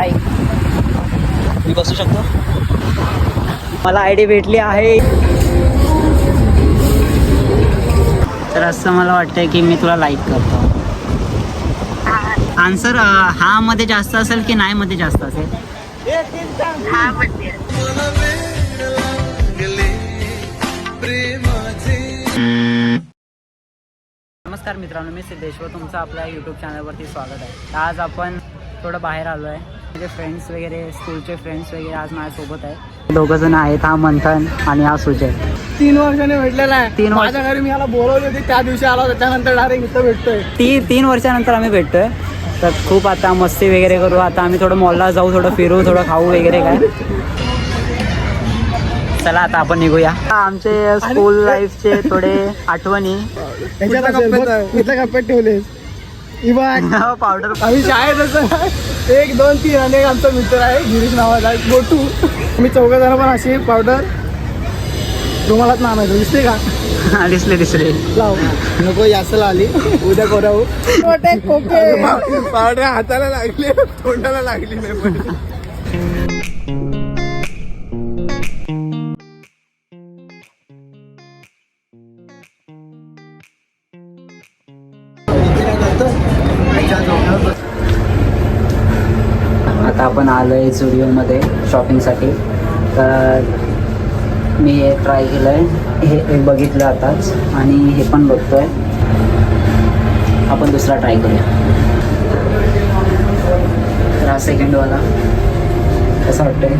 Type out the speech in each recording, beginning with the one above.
हाय. मी बसू शकतो? मला आय डी भेटली आहे. तर असं मला वाटतंय की मी तुला लाईक करतो. आन्सर हा मध्ये जास्त असेल की नाही मध्ये जास्त असेल? नमस्कार मित्रांनो मी सिद्धेश्वर. तुमचं आपल्या यूट्यूब चॅनलवरती स्वागत आहे. आज आपण थोडं बाहेर आलो आहे माझे फ्रेंड्स वगैरे स्कूलचे फ्रेंड्स वगैरे आज माझ्यासोबत आहे दोघं जण आहेत हा मंथन आणि हा सुजय. तीन वर्षाने भेटलेला आहे. तीन वर्ष- माझ्या घरी मी याला बोलवली होती त्या दिवशी आला त्याच्यानंतर डायरेक्ट इथं भेटतोय. ती तीन वर्षानंतर आम्ही भेटतोय. तर खूप आता मस्ती वगैरे करू आता आम्ही थोडं मॉलला जाऊ थोडं फिरू थोडं खाऊ वगैरे काय. चला आता आपण निघूया. आमचे स्कूल लाईफचे थोडे आठवणी. इवा पावडर आम्ही शाळेत असं एक दोन तीन आणि एक आमचा मित्र आहे गिरीश नावाचा आहे गोटू मी चौघ जण पण अशी पावडर रुमालात नामायचं. दिसते का? दिसले दिसले. लाव. नको यासला आली. उद्या कोराऊ पावडर हाताला लागली तोंडाला लागली नाही आता आपण आलो आहे झुडिओमध्ये शॉपिंगसाठी. तर मी हे ट्राय केलं आहे हे एक बघितलं आताच आणि हे पण बघतो आहे आपण दुसरा ट्राय करूया. तर हा सेकंडवाला कसं वाटतंय?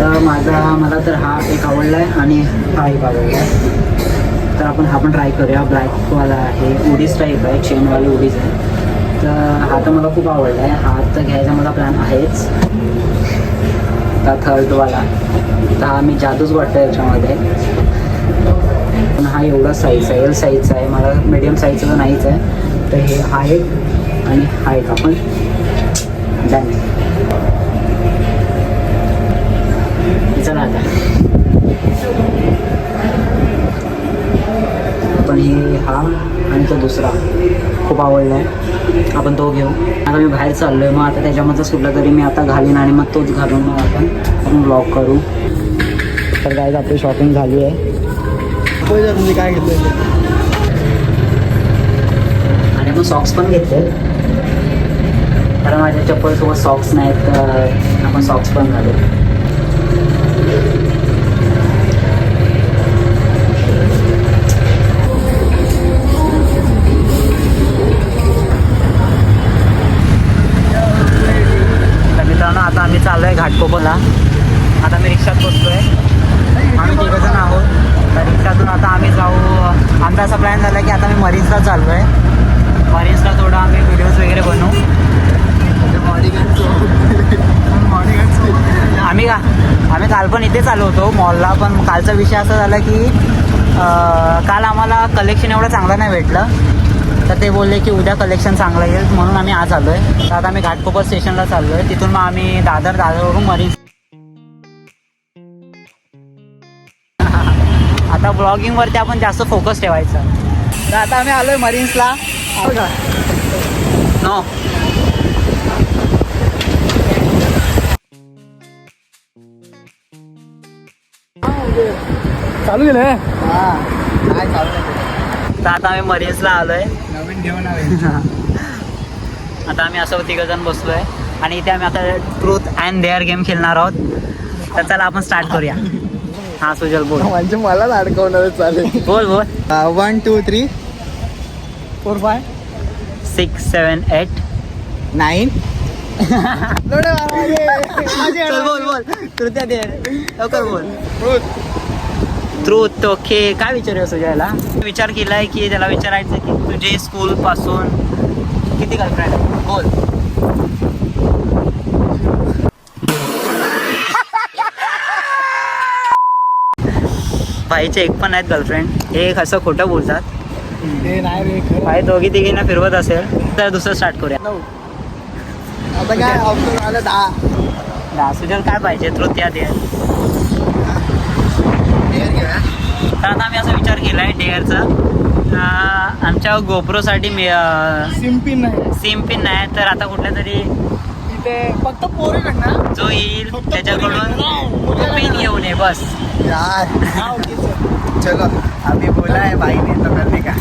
तर माझा मला तर हा एक आवडला आहे आणि हा एक आवडला आहे तर आपण हा पण ट्राय करूया. ब्लॅकवाला आहे. उडीज टाईप आहे. चेनवाली उडीज आहे. तर हा तर मला खूप आवडला आहे. हा तर घ्यायचा मला प्लॅन आहेच. तर थर्डवाला तर हा मी जादूच वाटतो याच्यामध्ये. पण हा एवढा साईज आहे एल साईजचा आहे. मला मीडियम साईजचा तर नाहीच आहे. तर हे हा एक आणि हा एक आपण डन चला आता. पण हे हा आणि तो दुसरा. खूप आवडला. आहे आपण तो घेऊ. आता मी बाहेर चाललो आहे मग आता त्याच्यामधलं सुटलं तरी मी आता घालीन आणि मग तोच घालून मग आपण आपण ब्लॉग करू. तर काय आपली शॉपिंग झाली आहे. तुम्ही काय घेतलं आणि मग सॉक्स पण घेतले. कारण माझ्या चप्पलसोबत सॉक्स नाहीत तर आपण सॉक्स पण घालू. चाललो आता मी रिक्षात बसतो आहे आम्ही तिघं जण आहोत. तर रिक्षातून आता आम्ही जाऊ. आमचा असा प्लॅन झाला की आता मी मरीजला चाललो आहे मरीजला थोडं आम्ही व्हिडिओज वगैरे बनवू. आम्ही का? आम्ही काल पण इथेच आलो होतो. मॉलला पण. कालचा विषय असा झाला की काल आम्हाला कलेक्शन एवढं चांगलं नाही भेटलं. तर ते बोलले की उद्या कलेक्शन चांगलं येईल म्हणून आम्ही आज आलो आहे तर आता आम्ही घाटकोपर स्टेशनला चाललो आहे तिथून मग आम्ही दादर दादरवरून मरीन्स आता ब्लॉगिंगवरती आपण जास्त फोकस ठेवायचं. तर आता आम्ही आलो आहे मरीन्सला. नो चालू केलं तर आता आम्ही मरीन्सला आलो आहे नवीन घेऊन आता आम्ही असं तिघं जण बसलो आहे आणि इथे आम्ही आता ट्रूथ अँड डेअर गेम खेळणार आहोत. तर चला आपण स्टार्ट करूया. हा सुजल बोल. म्हणजे मलाच अडकवणार चालेल बोल बोल. One two three four five six seven eight nine चल बोल बोल. तृतीय डेअर लवकर बोल. ट्रूथ ओके काय विचारूया सुजयला विचार केलाय की त्याला विचारायचं की तुझे स्कूल पासून किती गर्लफ्रेंड बोल. भाईचे एक पण आहेत गर्लफ्रेंड हे एक असं खोटं बोलतात. ते भाई दोघी तिघींना फिरवत असेल तर दुसरं स्टार्ट करूया. आता काय ऑप्शन आलं दहा. दहा सुजल काय पाहिजे? तृतीया दे तर आता आम्ही असा विचार केलाय डेअरचा अं, आमच्या गोप्रोसाठी मी सिम्पिन नाही. सिम पिन नाही तर आता कुठल्या तरी इथे फक्त पोरीकडनं जो येईल त्याच्याकडून. पिन घेऊन ये बस. यार. हा, ओके, चल. चलो अभी बोला है भाई ने तो करने का?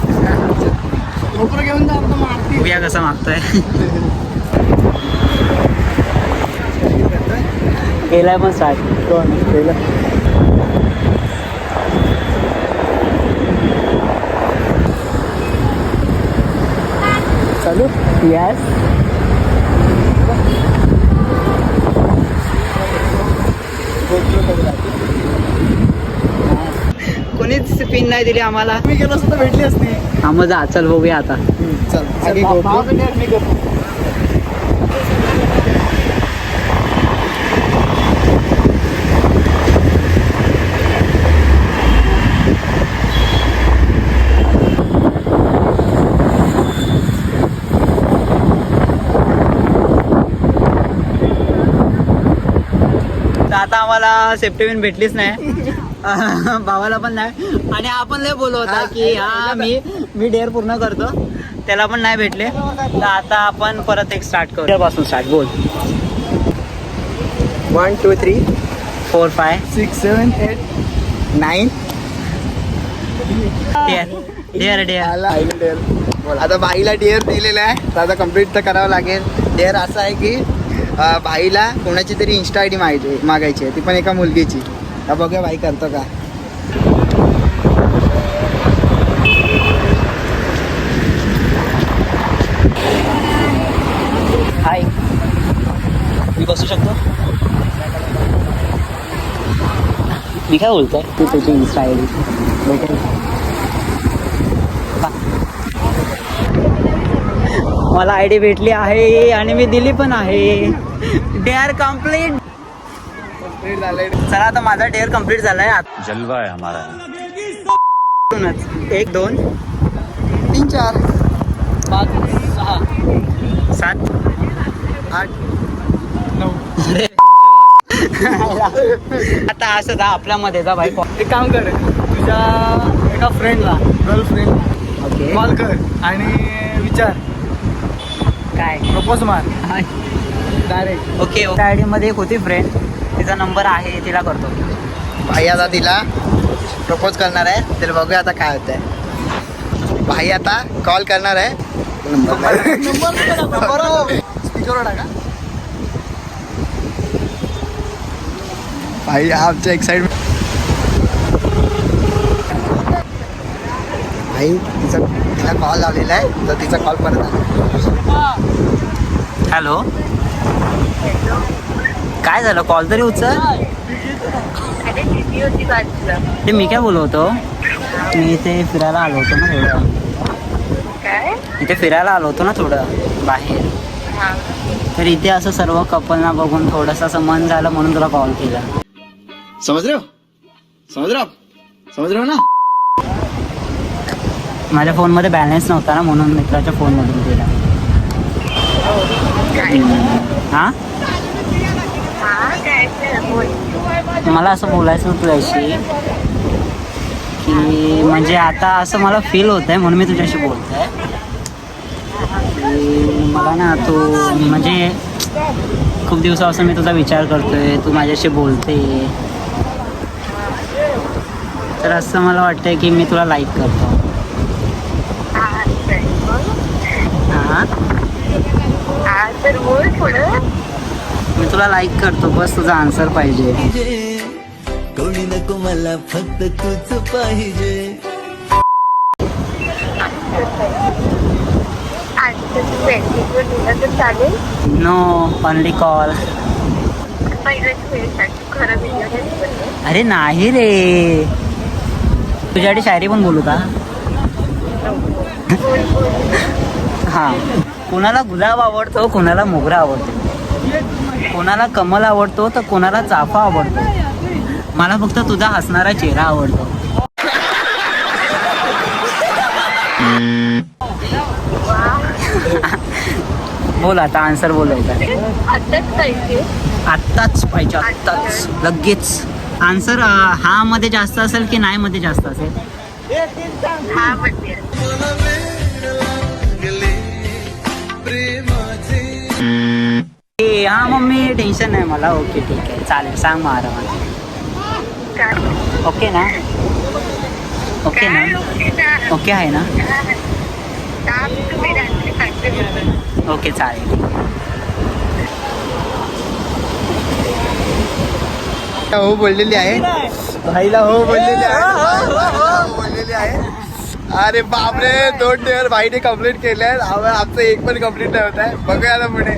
GoPro घेऊन जा मारती बघूया कसं मागतोय. गेलाय पण स्टार्ट कोण? चालू? यस कोणीच पिन नाही दिली आम्हाला. मी गेलो असतो भेटली असती. हा मग जा चल बघूया आता. चल आगे चल, GoPro. भावाचं dare मी करतो. तर आता आम्हाला सेफ्टी पिन भेटलीच नाही. भावाला पण नाही. आणि आपण लय बोललो होता की हा मी मी डेअर पूर्ण करतो. त्याला पण नाही भेटले. तर आता आपण परत एक स्टार्ट करू. पासून स्टार्ट बोल. One two three four five six seven eight nine dare dare आता भाईला डेअर दिलेला आहे. तर आता कंप्लीट तर करावं लागेल. डेअर असं आहे की भाईला कोणाची तरी इन्स्टा आय डी मागायची मागायची आहे. ती पण एका मुलगीची. तर बघूया भाई करतो का? हाय मी बसू शकतो? मी काय बोलतोय? तू त्याची इन्स्टा आय डी भेटेल मला आय डी भेटली आहे आणि मी दिली पण आहे. डेअर कंप्लीट चला आता माझा डेअर कंप्लीट झालाय. आत- जलवा है हमारा. दोनच. एक दोन. तीन चार. पाच सहा. सात. आठ. अरे. आता असं जा आपल्यामध्ये जा बाई. एक काम कर तुझ्या एका फ्रेंडला गर्लफ्रेंड ओके कॉल कर आणि विचार. काय? प्रपोज मार. डायरेक्ट ओके आय डी मध्ये एक होती फ्रेंड तिचा नंबर आहे तिला करतो. भाई आता तिला प्रपोज करणार आहे. तर बघूया आता काय होत आहे भाई आता कॉल करणार आहे. नंबर नंबर स्पीकरवर टाका. भाई आमच्या एक्साइटमेंट भाई तिचा तिला कॉल लावलेला आहे तर तिचा कॉल परत आला. हॅलो काय झालं? कॉल तरी उचल. ते मी काय बोलवतो मी इथे फिरायला आलो होतो ना थोडं. काय? इथे फिरायला आलो होतो ना थोडं बाहेर. हा. तर इथे असं सर्व कपलना बघून थोडंसं असं मन झालं म्हणून तुला कॉल केला. समज हो समज हो हो ना? माझ्या फोनमध्ये बॅलन्स नव्हता ना म्हणून मित्राच्या फोनमधून केला. हां? मला असं बोलायचं होतं तुझ्याशी की म्हणजे आता असं मला फील होत आहे म्हणून मी तुझ्याशी बोलतो आहे मला ना तू म्हणजे खूप दिवसापासून मी तुझा विचार करतोय तू माझ्याशी बोलते. तर असं मला वाटतंय की मी तुला लाईक करतो हा तर बोल. हा? मी तुला लाईक करतो बस तुझा आन्सर पाहिजे. कोणी नको मला फक्त तूच पाहिजे नो ओनली कॉल अरे नाही रे. तुझ्यासाठी शायरी पण बोलू का? हा. कोणाला गुलाब आवडतो कोणाला मोगरा आवडतो. कोणाला कमल आवडतो तर कोणाला चाफा आवडतो. मला फक्त तुझा हसणारा चेहरा आवडतो. बोल आता आन्सर बोलायचा आत्ताच पाहिजे. आत्ताच लगेच. आन्सर हा मध्ये जास्त असेल की नाही मध्ये जास्त असेल? ए हा मम्मी टेन्शन नाही मला ओके ठीक आहे. चालेल सांग मग आरामात. काय ओके ना? ओके ना? ओके ना? ओके आहे ना? ओके चालेल. हो बोललेली आहे. भाईला हो बोललेली आहे. हो बोललेली आहे. अरे बापरे दोन डेअर भाईने कंप्लीट केले आहेत आम्हाला आमचं एक पण कंप्लीट नाही होत आहे. बघूया ना पुढे.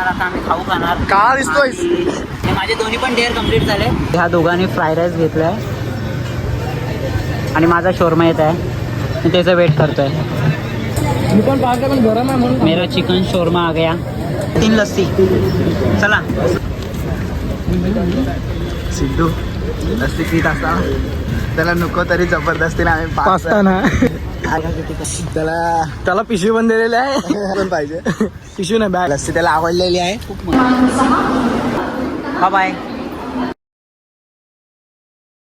जाणार आता आम्ही खाऊ खाणार. का? आणि हे माझे दोन्ही पण डेअर कंप्लीट झाले. ह्या दोघांनी फ्राय राईस घेतलाय. आणि माझा शोरमा येत आहे. मी त्याचं वेट करतोय. मी पण पाहते पण गरम आहे म्हणून मेरा चिकन शोरमा आ गया. तीन लस्सी. चला. सिद्धू लस्सी पीत असा त्याला नको तरी जबरदस्तीने आम्ही पास्ता ना. त्याला त्याला पिशवी पण दिलेली आहे. पण पाहिजे. पिशवी नाही बॅग लस्सी त्याला आवडलेली आहे. Bye bye